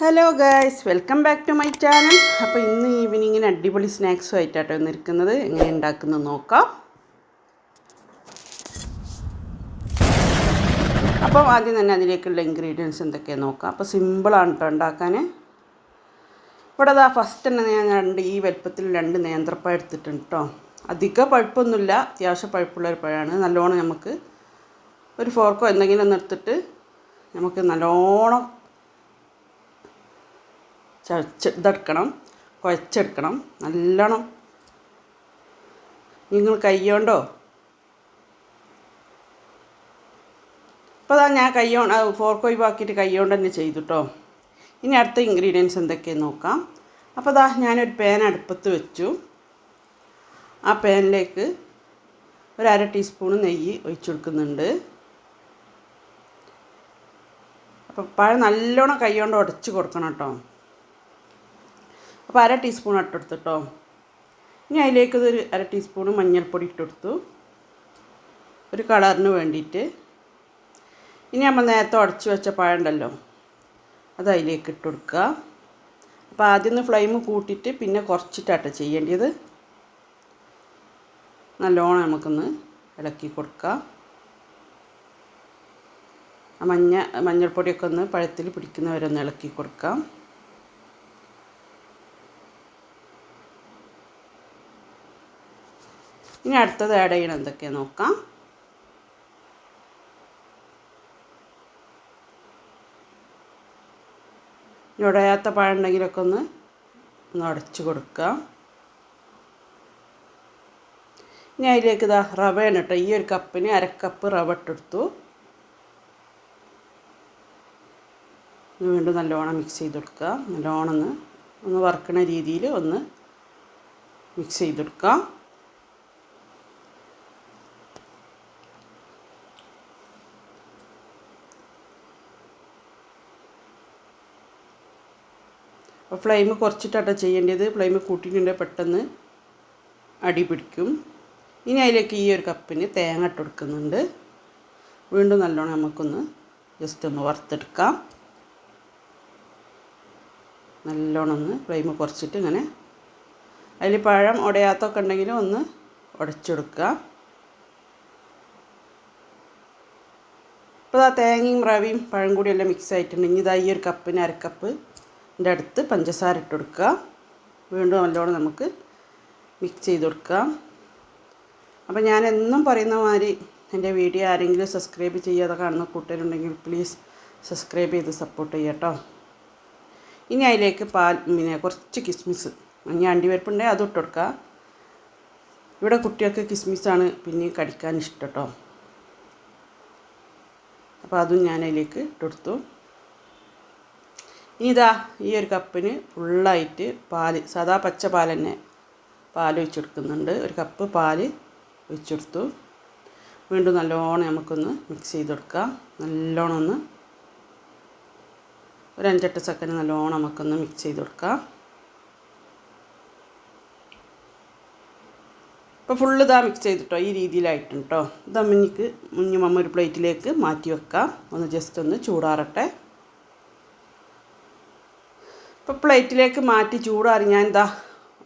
Hello guys welcome back to my channel അപ്പോൾ ഇന്ന് ഈവനിങ്ങിന് അടിപൊളി സ്നാക്സും ആയിട്ടാട്ടോ നിൽക്കുന്നത് എങ്ങനെ ഉണ്ടാക്കുന്നത് നോക്കാം. അപ്പം ആദ്യം തന്നെ അതിലേക്കുള്ള ഇൻഗ്രീഡിയൻസ് എന്തൊക്കെയാണ് നോക്കാം. അപ്പോൾ സിമ്പിളാണ് കേട്ടോ ഉണ്ടാക്കാൻ ഇവിടെ അതാ ഫസ്റ്റ് തന്നെ ഞാൻ രണ്ട് ഈ വലുപ്പത്തിൽ രണ്ട് നേന്ത്രപ്പഴം എടുത്തിട്ടുണ്ട് കേട്ടോ അധികം പഴുപ്പൊന്നുമില്ല. അത്യാവശ്യം പഴുപ്പുള്ള ഒരു പഴമാണ്. നല്ലോണം നമുക്ക് ഒരു ഫോർക്കോ എന്തെങ്കിലും ഒന്ന് എടുത്തിട്ട് നമുക്ക് നല്ലോണം ചതച്ച് ഇതെടുക്കണം കുഴച്ചെടുക്കണം. നല്ലോണം. നിങ്ങൾ കയ്യോണ്ടോ ഇപ്പോൾ അതാ ഞാൻ കയ്യോ ഫോർക്ക് ഒഴിവാക്കിയിട്ട് കയ്യോണ്ട് തന്നെ ചെയ്തു കേട്ടോ ഇനി അടുത്ത ഇൻഗ്രീഡിയൻസ് എന്തൊക്കെയെന്ന് നോക്കാം. അപ്പോൾ അതാ ഞാനൊരു പാൻ അടുപ്പത്ത് വെച്ചു. ആ പാനിലേക്ക് ഒരു അര ടീസ്പൂൺ നെയ്യ് ഒഴിച്ചു കൊടുക്കുന്നുണ്ട്. അപ്പോൾ പഴം നല്ലോണം കൈ കൊണ്ട് ഉടച്ച് കൊടുക്കണം കേട്ടോ. അപ്പോൾ അര ടീസ്പൂൺ ഇട്ടെടുത്തു കേട്ടോ. ഇനി അതിലേക്ക് ഒരു അര ടീസ്പൂൺ മഞ്ഞൾപ്പൊടി ഇട്ടെടുത്തു ഒരു കളറിന് വേണ്ടിയിട്ട്. ഇനി നമ്മൾ നേരത്തെ ഉടച്ച് വെച്ച പഴം ഉണ്ടല്ലോ അത് അതിലേക്ക് ഇട്ട് കൊടുക്കുക. അപ്പോൾ ആദ്യം ഒന്ന് ഫ്ലെയിം കൂട്ടിയിട്ട് പിന്നെ കുറച്ചിട്ടാട്ടോ ചെയ്യേണ്ടത്. നല്ലോണം നമുക്കൊന്ന് ഇളക്കി കൊടുക്കുക. ആ മഞ്ഞ മഞ്ഞൾപ്പൊടിയൊക്കെ ഒന്ന് പഴത്തിൽ പിടിക്കുന്നവരൊന്ന് ഇളക്കി കൊടുക്കാം ഇനി അടുത്തത് ആഡ് ചെയ്യണം എന്തൊക്കെയാണ് നോക്കാം. ഉടയാത്ത പഴം ഉണ്ടെങ്കിലൊക്കെ ഒന്ന് ഒന്ന് അടച്ചു കൊടുക്കുക ഇനി അതിലേക്ക് ഇതാ റവയാണ് കേട്ടോ. ഈ ഒരു കപ്പിന് അരക്കപ്പ് റവ ഇട്ടെടുത്തു വീണ്ടും നല്ലോണം മിക്സ് ചെയ്ത് കൊടുക്കുക നല്ലോണം ഒന്ന് ഒന്ന് വറുക്കണ രീതിയിൽ ഒന്ന് മിക്സ് ചെയ്ത് കൊടുക്കുക അപ്പോൾ ഫ്ലെയിം കുറച്ചിട്ടാട്ടോ ചെയ്യേണ്ടത്. ഫ്ലെയിം കൂട്ടിയിട്ടുണ്ടെങ്കിൽ പെട്ടെന്ന് അടി പിടിക്കും. ഇനി അതിലേക്ക് ഈ ഒരു കപ്പിന് തേങ്ങ ഇട്ട് കൊടുക്കുന്നുണ്ട്. വീണ്ടും നല്ലോണം നമുക്കൊന്ന് ജസ്റ്റ് ഒന്ന് വറുത്തെടുക്കാം. നല്ലോണം ഒന്ന് ഫ്ലെയിം കുറച്ചിട്ട് ഇങ്ങനെ അതിൽ പഴം ഉടയാത്തൊക്കെ ഉണ്ടെങ്കിൽ ഒന്ന് ഉടച്ചെടുക്കുക ഇപ്പോൾ ആ തേങ്ങയും റവയും പഴം കൂടിയെല്ലാം മിക്സ് ആയിട്ടുണ്ട്. ഇനി ഇതാ ഈ ഒരു കപ്പിന് അരക്കപ്പ് ഇതിന്റെ അടുത്ത് പഞ്ചസാര ഇട്ട് കൊടുക്കുക. വീണ്ടും നല്ലോണം നമുക്ക് മിക്സ് ചെയ്ത് കൊടുക്കാം അപ്പോൾ ഞാൻ എന്നും പറയുന്ന മാതിരി എന്റെ വീഡിയോ ആരെങ്കിലും സബ്സ്ക്രൈബ് ചെയ്യാതെ കാണുന്ന കൂട്ടരുണ്ടെങ്കിൽ പ്ലീസ് സബ്സ്ക്രൈബ് ചെയ്ത് സപ്പോർട്ട് ചെയ്യുക കേട്ടോ. ഇനി അതിലേക്ക് പാൽ പിന്നെ കുറച്ച് കിസ്മിസ് ഞാൻ അണ്ടിവരപ്പുണ്ടെങ്കിൽ അതും ഇട്ട് കൊടുക്കുക. ഇവിടെ കുട്ടികൾക്ക് കിസ്മിസാണ് പിന്നെ കടിക്കാൻ ഇഷ്ടം കേട്ടോ. അപ്പോൾ അതും ഞാൻ അതിലേക്ക് ഇട്ടെടുത്തു ഇനി ഇതാ ഈ ഒരു കപ്പിന് ഫുള്ളായിട്ട് പാൽ സാധാ പച്ച പാൽ തന്നെ പാൽ ഒഴിച്ചെടുക്കുന്നുണ്ട് ഒരു കപ്പ് പാൽ ഒഴിച്ചെടുത്തു വീണ്ടും നല്ലോണം നമുക്കൊന്ന് മിക്സ് ചെയ്ത് കൊടുക്കാം നല്ലോണം ഒന്ന് ഒരു അഞ്ചെട്ട് സെക്കൻഡ് നല്ലോണം നമുക്കൊന്ന് മിക്സ് ചെയ്ത് കൊടുക്കാം ഇപ്പോൾ ഫുള്ള് ഇതാ മിക്സ് ചെയ്തിട്ടോ ഈ രീതിയിലായിട്ടുണ്ട് കേട്ടോ ഇത് അമ്മനിക്ക് മുഞ്ഞുമമ്മ ഒരു പ്ലേറ്റിലേക്ക് മാറ്റി വെക്കാം. ഒന്ന് ജസ്റ്റ് ഒന്ന് ചൂടാറട്ടെ. ഇപ്പോൾ പ്ലേറ്റിലേക്ക് മാറ്റി ചൂടാറി ഞാൻ എന്താ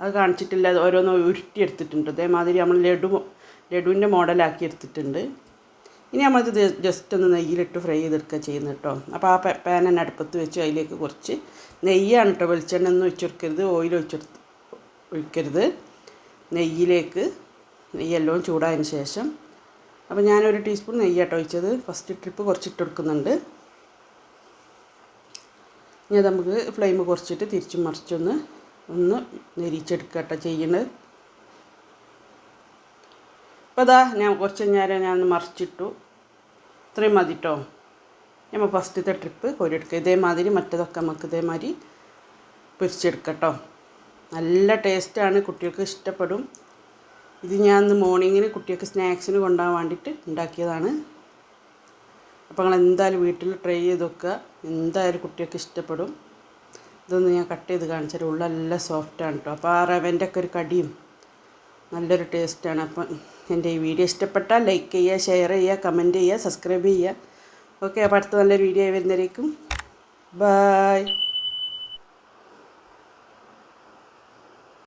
അത് കാണിച്ചിട്ടില്ല ഓരോന്ന് ഉരുട്ടി എടുത്തിട്ടുണ്ട് അതേമാതിരി നമ്മൾ ലഡു ലഡുവിന്റെ മോഡലാക്കി എടുത്തിട്ടുണ്ട്. ഇനി നമ്മളിത് ജസ്റ്റ് ഒന്ന് നെയ്യിലിട്ട് ഫ്രൈ ചെയ്തെടുക്കുക ചെയ്യുന്നത് കേട്ടോ അപ്പോൾ ആ പാൻ തന്നെ അടുപ്പത്ത് വെച്ച് അതിലേക്ക് കുറച്ച് നെയ്യാണ് കേട്ടോ വെളിച്ചെണ്ണ ഒന്നും ഒഴിച്ചെടുക്കരുത് ഓയിൽ ഒഴിച്ചെടുത്ത് ഒഴിക്കരുത്. നെയ്യിലേക്ക് നെയ്യെല്ലാം ചൂടായതിന് ശേഷം. അപ്പോൾ ഞാനൊരു ടീസ്പൂൺ നെയ്യാട്ടോ ഒഴിച്ചത്. ഫസ്റ്റ് ട്രിപ്പ് കുറച്ചിട്ട് കൊടുക്കുന്നുണ്ട്. ഇനി അത് നമുക്ക് ഫ്ലെയിം കുറച്ചിട്ട് തിരിച്ചു മറിച്ചൊന്ന് ഒന്ന് നെരിച്ചെടുക്കട്ടെ ചെയ്യുന്നത് അപ്പോൾ അതാ ഞാൻ കുറച്ച് നേരം ഞാൻ മറിച്ചിട്ടു. ഇത്രയും മതി കേട്ടോ നമ്മൾ ഫസ്റ്റത്തെ ട്രിപ്പ് കോരിയെടുക്കുക ഇതേമാതിരി മറ്റേതൊക്കെ നമുക്ക് ഇതേമാതിരി പൊരിച്ചെടുക്കട്ടോ നല്ല ടേസ്റ്റാണ് കുട്ടികൾക്ക് ഇഷ്ടപ്പെടും. ഇത് ഞാൻ ഇന്ന് മോർണിംഗിന് കുട്ടികൾക്ക് സ്നാക്സിന് കൊണ്ടുപോകാൻ വേണ്ടിയിട്ട് ഉണ്ടാക്കിയതാണ്. അപ്പോൾ നിങ്ങൾ എന്തായാലും വീട്ടിൽ ട്രൈ ചെയ്ത് നോക്കുക. എന്തായാലും കുട്ടികൾക്ക് ഇഷ്ടപ്പെടും. ഇതൊന്ന് ഞാൻ കട്ട് ചെയ്ത് കാണിച്ചാൽ ഉള്ള നല്ല സോഫ്റ്റാണ് കേട്ടോ അപ്പോൾ ആ റവന്റെ ഒക്കെ ഒരു കടിയും നല്ലൊരു ടേസ്റ്റാണ് അപ്പം എന്റെ ഈ വീഡിയോ ഇഷ്ടപ്പെട്ടാൽ ലൈക്ക് ചെയ്യുക ഷെയർ ചെയ്യുക കമന്റ് ചെയ്യുക സബ്സ്ക്രൈബ് ചെയ്യുക. ഓക്കെ അപ്പോൾ അടുത്ത നല്ലൊരു വീഡിയോ വരുന്നതായിരിക്കും ബായ്